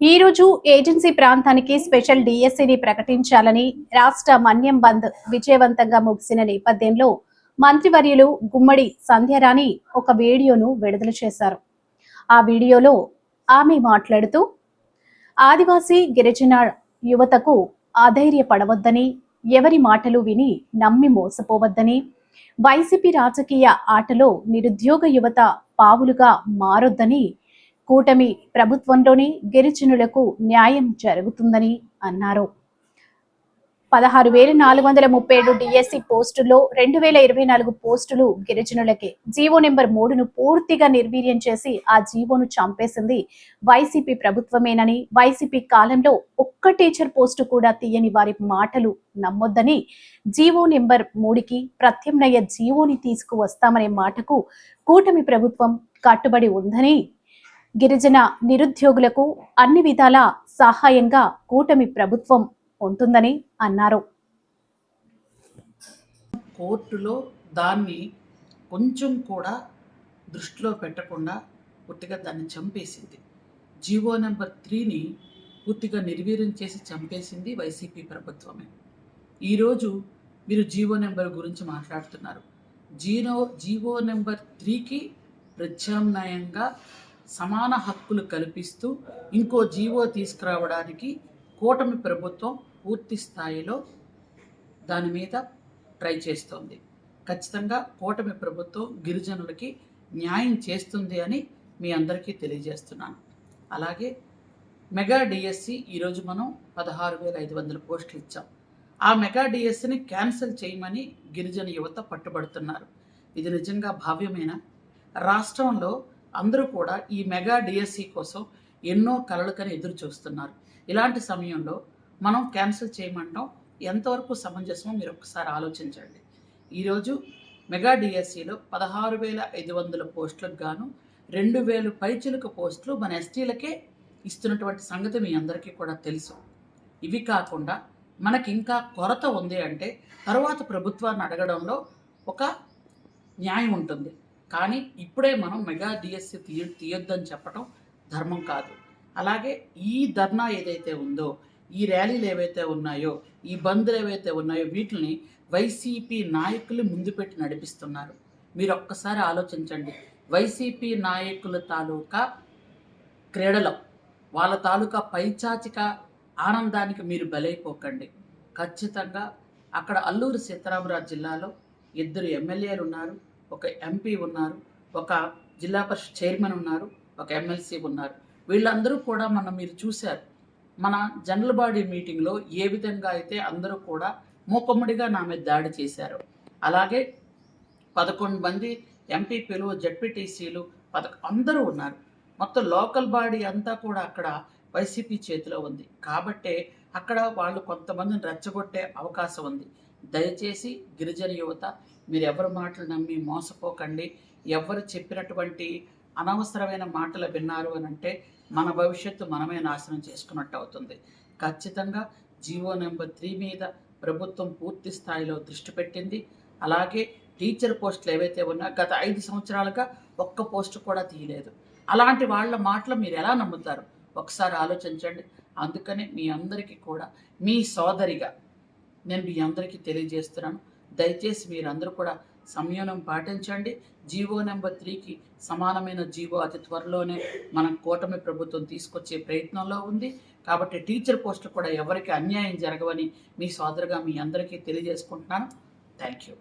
ఈ రోజు ఏజెన్సీ ప్రాంతానికి స్పెషల్ డిఎస్సిని ప్రకటించాలని రాష్ట్ర మన్యం బంద్ విజయవంతంగా ముగిసిన నేపథ్యంలో మంత్రివర్యులు గుమ్మడి సంధ్యారాణి ఒక వీడియోను విడుదల చేశారు. ఆ వీడియోలో ఆమె మాట్లాడుతూ ఆదివాసీ గిరిజన యువతకు అధైర్యపడవద్దని ఎవరి మాటలు విని నమ్మి మోసపోవద్దని వైసీపీ రాజకీయ ఆటలో నిరుద్యోగ యువత పావులుగా మారొద్దని కూటమి ప్రభుత్వంలోని గిరిజనులకు న్యాయం జరుగుతుందని అన్నారు. పదహారు వేల నాలుగు వందల ముప్పై ఏడు డిఎస్సి పోస్టుల్లో రెండు వేల ఇరవై నాలుగు పోస్టులు గిరిజనులకే జీవో నెంబర్ మూడును పూర్తిగా నిర్వీర్యం చేసి ఆ జీవోను చంపేసింది వైసీపీ ప్రభుత్వమేనని వైసీపీ కాలంలో ఒక్క టీచర్ పోస్టు కూడా తీయని వారి మాటలు నమ్మొద్దని జీవో నెంబర్ మూడుకి ప్రత్యామ్నాయ జీవోని తీసుకువస్తామనే మాటకు కూటమి ప్రభుత్వం కట్టుబడి ఉందని గిరిజన నిరుద్యోగులకు అన్ని విధాల సహాయంగా కూటమి ప్రభుత్వం ఉంటుందని అన్నారు. కోర్టులో దాన్ని కొంచెం కూడా దృష్టిలో పెట్టకుండా పూర్తిగా దాన్ని చంపేసింది. జీవో నెంబర్ త్రీని పూర్తిగా నిర్వీర్యం చేసి చంపేసింది వైసీపీ ప్రభుత్వమే. ఈరోజు మీరు జీవో నెంబర్ గురించి మాట్లాడుతున్నారు. జీనో జీవో నెంబర్ త్రీకి ప్రత్యామ్నాయంగా సమాన హక్కులు కల్పిస్తూ ఇంకో జీవో తీసుకురావడానికి కూటమి ప్రభుత్వం పూర్తి స్థాయిలో దాని మీద ట్రై చేస్తోంది. ఖచ్చితంగా కూటమి ప్రభుత్వం గిరిజనులకి న్యాయం చేస్తుంది అని మీ అందరికీ తెలియజేస్తున్నాను. అలాగే మెగా డిఎస్సి ఈరోజు మనం పదహారు వేల ఐదు వందల పోస్టులు ఇచ్చాం. ఆ మెగా డిఎస్సిని క్యాన్సిల్ చేయమని గిరిజన యువత పట్టుబడుతున్నారు. ఇది నిజంగా భావ్యమేనా? రాష్ట్రంలో అందరూ కూడా ఈ మెగా డిఎస్సి కోసం ఎన్నో కలలకని ఎదురు చూస్తున్నారు. ఇలాంటి సమయంలో మనం క్యాన్సిల్ చేయమంటాం? ఎంతవరకు సమంజసమో మీరు ఒకసారి ఆలోచించండి. ఈరోజు మెగా డిఎస్సిలో పదహారు వేల ఐదు వందల పోస్టులకు గాను రెండు వేలు పైచిలుక పోస్టులు మన ఎస్టీలకే ఇస్తున్నటువంటి సంగతి మీ అందరికీ కూడా తెలుసు. ఇవి కాకుండా మనకి ఇంకా కొరత ఉంది అంటే తర్వాత ప్రభుత్వాన్ని అడగడంలో ఒక న్యాయం ఉంటుంది. కానీ ఇప్పుడే మనం మెగా డిఎస్సి తీయ తీయొద్దని చెప్పడం ధర్మం కాదు. అలాగే ఈ ధర్నా ఏదైతే ఉందో ఈ ర్యాలీలు ఏవైతే ఉన్నాయో ఈ బంద్లు ఏవైతే ఉన్నాయో వీటిని వైసీపీ నాయకులు ముందు పెట్టి నడిపిస్తున్నారు. మీరు ఒక్కసారి ఆలోచించండి. వైసీపీ నాయకుల తాలూకా క్రీడలో వాళ్ళ తాలూకా పైచాచిక ఆనందానికి మీరు బలైపోకండి. ఖచ్చితంగా అక్కడ అల్లూరు సీతారామరాజు జిల్లాలో ఇద్దరు ఎమ్మెల్యేలు ఉన్నారు ఒక ఎంపీ ఉన్నారు ఒక జిల్లా పరిషత్ చైర్మన్ ఉన్నారు ఒక ఎమ్మెల్సీ ఉన్నారు. వీళ్ళందరూ కూడా మనం మీరు చూశారు మన జనరల్ బాడీ మీటింగ్లో ఏ విధంగా అయితే అందరూ కూడా మూకమ్మడిగా నా మీద దాడి చేశారు. అలాగే పదకొండు మంది ఎంపీపీలు జడ్పీటీసీలు పద అందరూ ఉన్నారు. మొత్తం లోకల్ బాడీ అంతా కూడా అక్కడ వైసీపీ చేతిలో ఉంది. కాబట్టే అక్కడ వాళ్ళు కొంతమందిని రెచ్చగొట్టే అవకాశం ఉంది. దయచేసి గిరిజన యువత మీరు ఎవరి మాటలు నమ్మి మోసపోకండి. ఎవరు చెప్పినటువంటి అనవసరమైన మాటలు విన్నారు అని అంటే మన భవిష్యత్తు మనమే నాశనం చేసుకున్నట్టు అవుతుంది. ఖచ్చితంగా జీవో నెంబర్ త్రీ మీద ప్రభుత్వం పూర్తి స్థాయిలో దృష్టి పెట్టింది. అలాగే టీచర్ పోస్టులు ఏవైతే ఉన్నా గత ఐదు సంవత్సరాలుగా ఒక్క పోస్టు కూడా తీయలేదు. అలాంటి వాళ్ళ మాటలు మీరు ఎలా నమ్ముతారు? ఒకసారి ఆలోచించండి. అందుకనే మీ అందరికీ కూడా మీ సోదరిగా నేను మీ అందరికీ తెలియజేస్తున్నాను. దయచేసి మీరందరూ కూడా సంయమనం పాటించండి. జీవో నెంబర్ త్రీకి సమానమైన జీవో అతి త్వరలోనే మన కూటమి ప్రభుత్వం తీసుకొచ్చే ప్రయత్నంలో ఉంది. కాబట్టి టీచర్ పోస్ట్ కూడా ఎవరికి అన్యాయం జరగవని మీ సోదరుగా మీ అందరికీ తెలియజేసుకుంటున్నాను. Thank you.